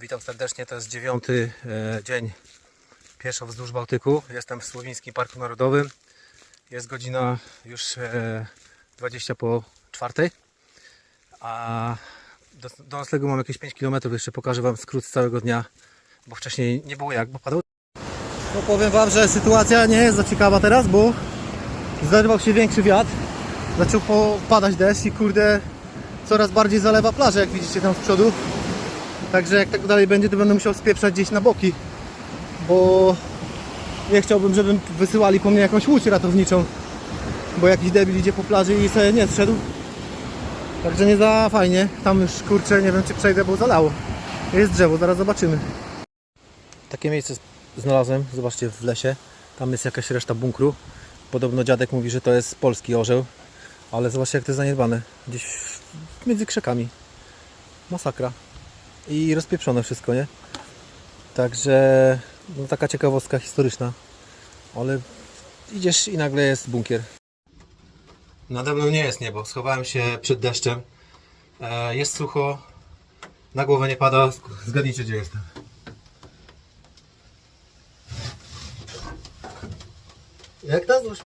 Witam serdecznie, to jest dziewiąty e, dzień pieszo wzdłuż Bałtyku. Jestem w Słowińskim Parku Narodowym. Jest godzina już e, 20 po czwartej. A do, do mam jakieś 5 km. Jeszcze pokażę Wam skrót z całego dnia, bo wcześniej nie było jak, bo padał. No powiem Wam, że sytuacja nie jest za ciekawa teraz, bo zerwał się większy wiatr. Zaczął padać deszcz i kurde coraz bardziej zalewa plażę, jak widzicie tam z przodu. Także jak tak dalej będzie, to będę musiał spieprzać gdzieś na boki, bo nie chciałbym, żeby wysyłali po mnie jakąś łódź ratowniczą, bo jakiś debil idzie po plaży i sobie nie zszedł. Także nie za fajnie. Tam już kurczę, nie wiem czy przejdę, bo zalało. Jest drzewo, zaraz zobaczymy. Takie miejsce znalazłem, zobaczcie w lesie. Tam jest jakaś reszta bunkru. Podobno dziadek mówi, że to jest polski orzeł, ale zobaczcie jak to jest zaniedbane. Gdzieś między krzakami. Masakra i rozpieprzone wszystko, nie? Także no, taka ciekawostka historyczna. Ale idziesz i nagle jest bunkier. Nade mną nie jest niebo. Schowałem się przed deszczem. E, jest sucho. Na głowę nie pada. Zgadnijcie gdzie jestem. Jak nazwać